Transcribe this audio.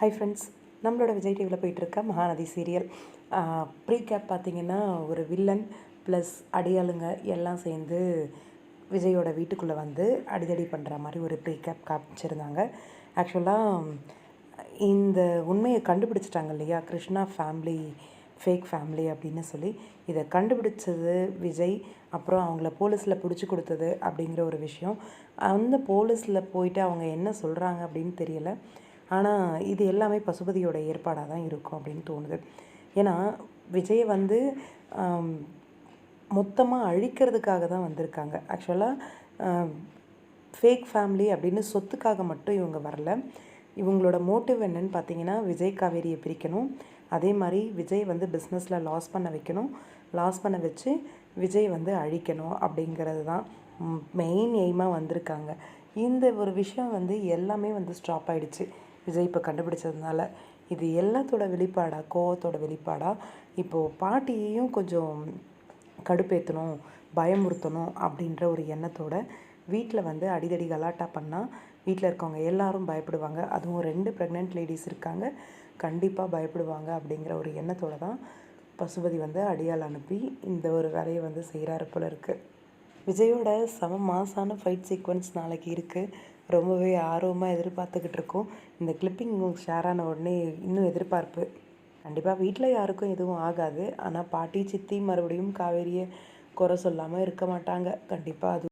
Hi friends நம்மளோட விஜய் டிவியில் போயிட்டுருக்க மகாநதி சீரியல் ப்ரீ கேப் பார்த்தீங்கன்னா ஒரு வில்லன் ப்ளஸ் அடியாளுங்க எல்லாம் சேர்ந்து விஜயோட வீட்டுக்குள்ளே வந்து அடிதடி பண்ணுற மாதிரி ஒரு ப்ரீ கேப் காமிச்சிருந்தாங்க ஆக்சுவலாக இந்த உண்மையை கண்டுபிடிச்சிட்டாங்க இல்லையா? கிருஷ்ணா ஃபேமிலி ஃபேக் ஃபேமிலி அப்படின்னு சொல்லி. இதை கண்டுபிடிச்சது விஜய் அப்புறம் அவங்கள போலீஸில் பிடிச்சி கொடுத்தது அப்படிங்கிற ஒரு விஷயம். அந்த போலீஸில் போயிட்டு அவங்க என்ன சொல்கிறாங்க அப்படின்னு தெரியல. ஆனால் இது எல்லாமே பசுபதியோட ஏற்பாடாக தான் இருக்கும் அப்படின்னு தோணுது. ஏன்னா விஜய் வந்து மொத்தமாக அழிக்கிறதுக்காக தான் வந்திருக்காங்க. ஆக்சுவலாக ஃபேக் ஃபேமிலி அப்படின்னு சொத்துக்காக மட்டும் இவங்க வரல. இவங்களோட மோட்டிவ் என்னன்னு பார்த்தீங்கன்னா விஜய் காவேரியை பிரிக்கணும். அதே மாதிரி விஜய் வந்து பிஸ்னஸில் லாஸ் பண்ண வைக்கணும். லாஸ் பண்ண வச்சு விஜய் வந்து அழிக்கணும் அப்படிங்கிறது தான் மெயின் எய்மாக வந்திருக்காங்க. இந்த ஒரு விஷயம் வந்து எல்லாமே வந்து ஸ்டாப் ஆகிடுச்சு விஜய் இப்போ கண்டுபிடிச்சதுனால இது எல்லாத்தோட வெளிப்பாடாக கோவத்தோட வெளிப்பாடாக இப்போது பாட்டியையும் கொஞ்சம் கடுப்பேற்றணும் பயமுறுத்தணும் அப்படின்ற ஒரு எண்ணத்தோட வீட்டில் வந்து அடிதடி கலாட்டா பண்ணால் வீட்டில் இருக்கவங்க எல்லாரும் பயப்படுவாங்க. அதுவும் ரெண்டு ப்ரெக்னென்ட் லேடிஸ் இருக்காங்க. கண்டிப்பாக பயப்படுவாங்க அப்படிங்கிற ஒரு எண்ணத்தோடு தான் பசுபதி வந்து அடியால் அனுப்பி இந்த ஒரு வேலையை வந்து செய்கிறாரு போல இருக்குது விஜயோட சம மாசான ஃபைட் சீக்வன்ஸ் நாளைக்கு இருக்குது ரொம்பவே ஆர்வமாக எதிர்பார்த்துக்கிட்டு இருக்கோம். இந்த கிளிப்பிங் ஷேர் ஆன உடனே இன்னும் எதிர்பார்ப்பு. கண்டிப்பாக வீட்டில் யாருக்கும் எதுவும் ஆகாது. ஆனால் பாட்டி சித்தி மறுபடியும் காவேரியை குறை சொல்லாமல் இருக்க மாட்டாங்க. கண்டிப்பாக அது